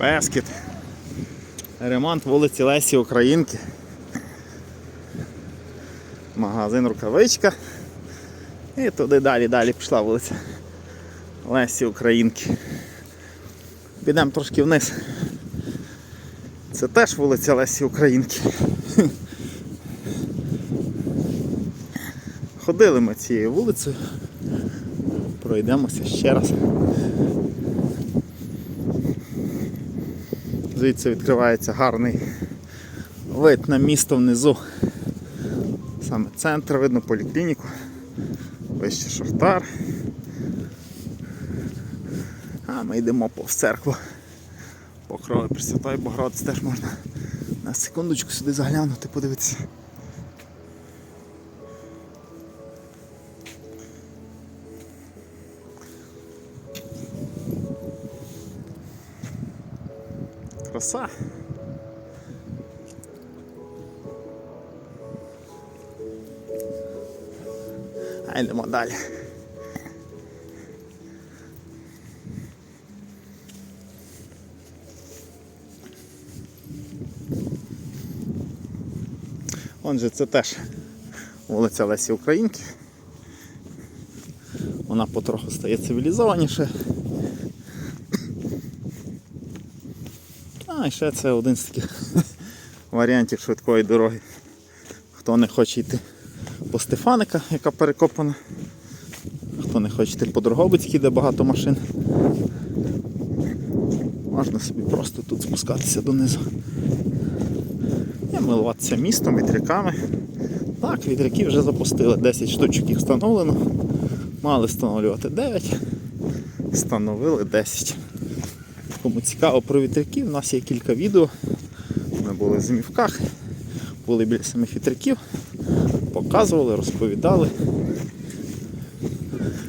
Бескіт. Ремонт вулиці Лесі Українки. Магазин рукавичка. І туди далі, далі пішла вулиця Лесі Українки. Підемо трошки вниз. Це теж вулиця Лесі Українки. Ходили ми цією вулицею. Пройдемося ще раз. Звідси відкривається гарний вид на місто внизу. Саме центр, видно поліклініку, вище шахтар. А ми йдемо повз церкву. Покрови Пресвятої Богородиці теж можна на секундочку сюди заглянути, подивитися. Краса. А йдемо далі. Отже, це теж вулиця Лесі Українки. Вона потроху стає цивілізованіше. А, і ще це один з таких варіантів швидкої дороги. Хто не хоче йти по Стефаника, яка перекопана. Хто не хоче йти по Дрогобицькій, де багато машин. Можна собі просто тут спускатися донизу. І милуватися містом, вітряками. Так, вітряки вже запустили, 10 штучок їх встановлено. Мали встановлювати 9, встановили 10. Кому цікаво про вітряків, у нас є кілька відео. Ми були в зимівках, були біля самих вітряків, показували, розповідали.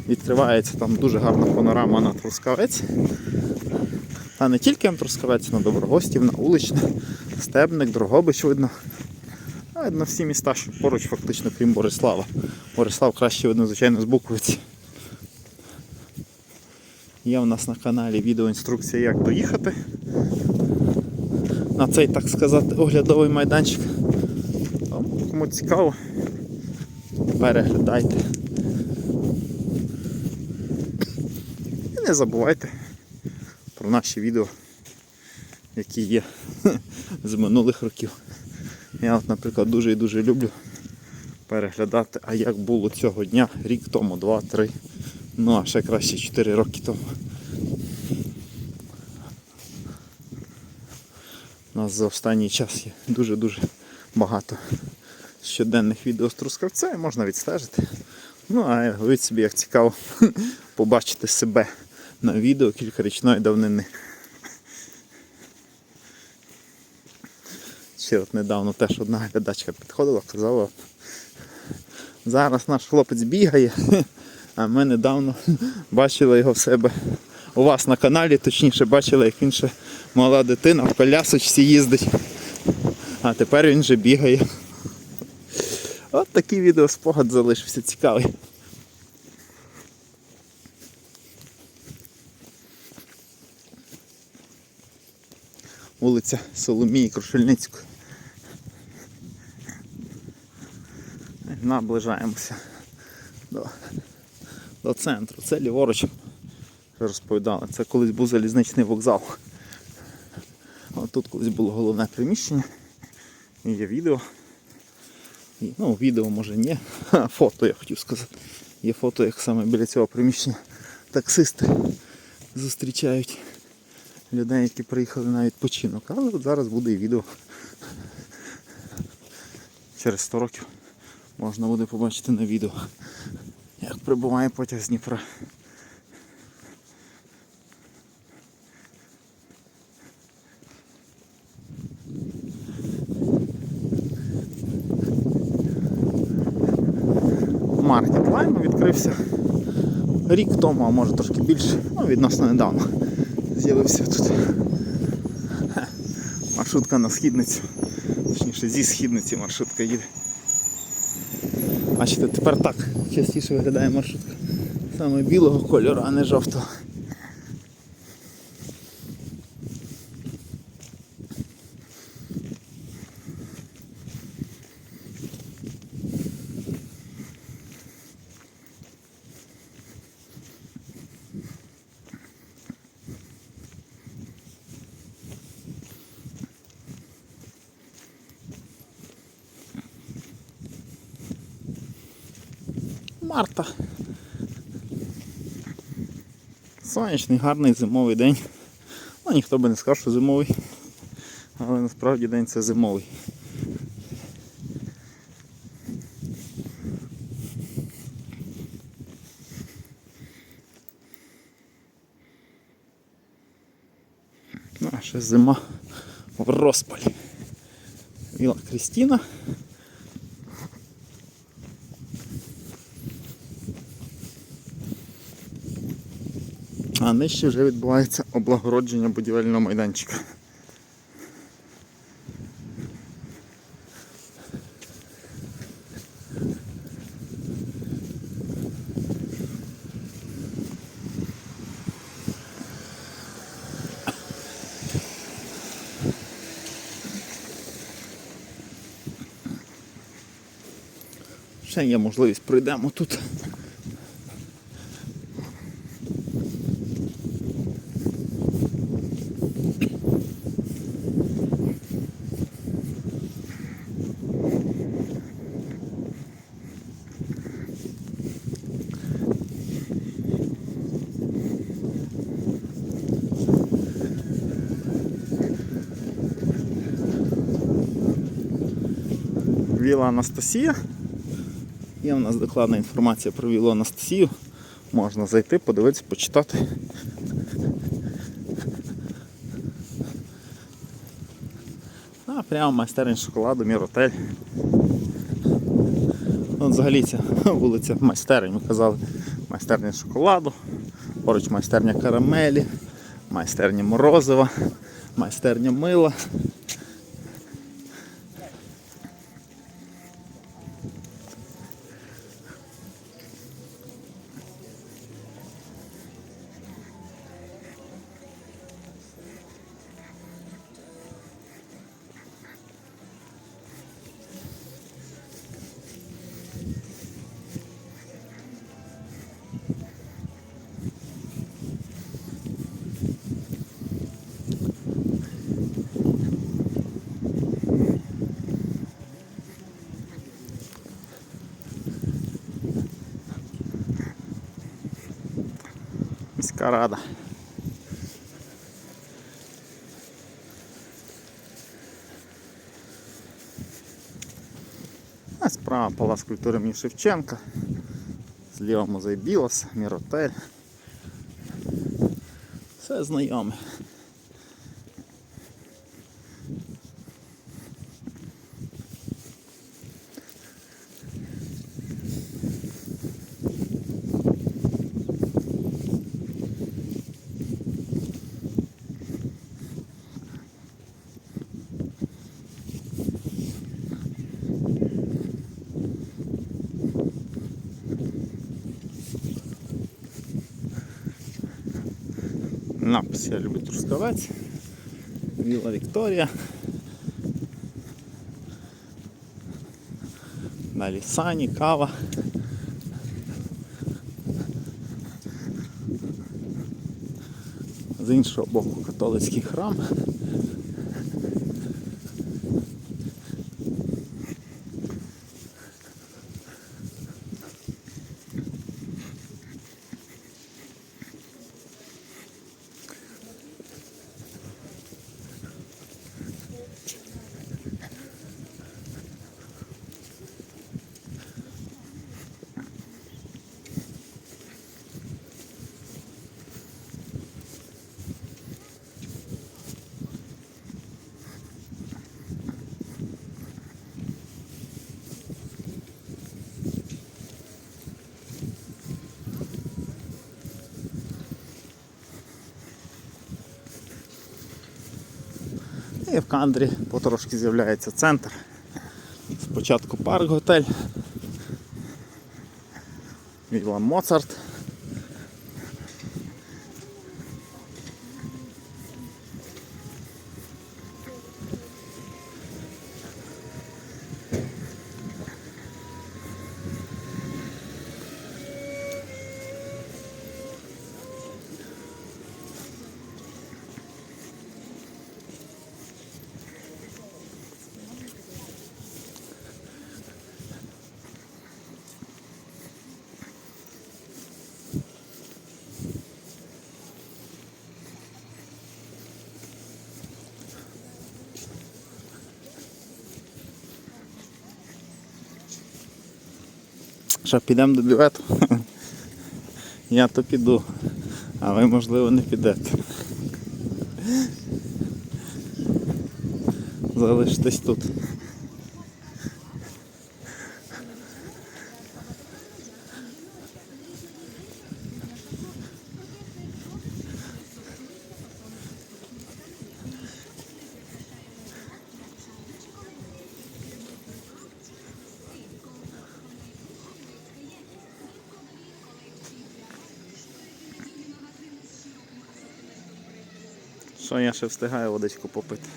Відкривається там дуже гарна панорама на Трускавець. Та не тільки на Трускавець, на Доброгостів, на Уличне, Стебник, Дрогобич видно. А видно всі міста, що поруч фактично, крім Борислава. Борислав краще видно, звичайно, з Буковиці. Є у нас на каналі відеоінструкція, як доїхати на цей, так сказати, оглядовий майданчик. Кому цікаво, переглядайте. І не забувайте про наші відео, які є з минулих років. Я, от, наприклад, дуже і дуже люблю переглядати, а як було цього дня, рік тому, два-три. Ну, а ще краще 4 роки тому. У нас за останній час є дуже-дуже багато щоденних відео з Трускавця і можна відстежити. Ну, а уявіть собі, як цікаво побачити себе на відео кількарічної давнини. Ще от недавно теж одна глядачка підходила, казала, зараз наш хлопець бігає, а ми недавно бачили його в себе у вас на каналі, точніше бачили, як він ще мала дитина в колясочці їздить. А тепер він вже бігає. От такий відеоспогад залишився цікавий. Вулиця Соломії Крушельницької. Наближаємося до, до центру. Це ліворуч розповідали. Це колись був залізничний вокзал. От тут колись було головне приміщення. І є відео. І, ну, відео може ні. А, фото я хотів сказати. Є фото, як саме біля цього приміщення таксисти зустрічають людей, які приїхали на відпочинок. Але от зараз буде і відео. Через 100 років можна буде побачити на відео, прибуває потяг з Дніпра. Маркет Лайм відкрився рік тому, а може трошки більше, ну відносно недавно з'явився тут. Маршрутка на східницю. Точніше зі східниці маршрутка їде. Бачите, тепер так частіше виглядає маршрутка. Саме білого кольору, а не жовтого. Марта. Сонячний, гарний зимовий день. Ну, ніхто би не сказав, що зимовий. Але насправді день це зимовий. А ще зима в розпалі. Віла Крістіна. А нижче вже відбувається облагородження будівельного майданчика. Ще є можливість пройдемо тут. Віла Анастасія. Є у нас докладна інформація про Вілу Анастасію. Можна зайти, подивитися, почитати. А прямо майстерня шоколаду, Міротель. От взагалі ця вулиця майстерень, ми казали, майстерня шоколаду, поруч майстерня карамелі, майстерня морозива, майстерня мила. Міська рада. А справа Палац культури імені Шевченка. Зліва музей Білос, Міротель. Все знайоме. Напис я люблю Трускавець. Віла Вікторія. Далі сані, кава. З іншого боку католицький храм. В Кандрі потрошки з'являється центр. Спочатку парк готель. Віла Моцарт. Що, підемо до бювету? Я то піду, а ви, можливо, не підете. Залишитесь тут. Що я ще встигаю водичку попити?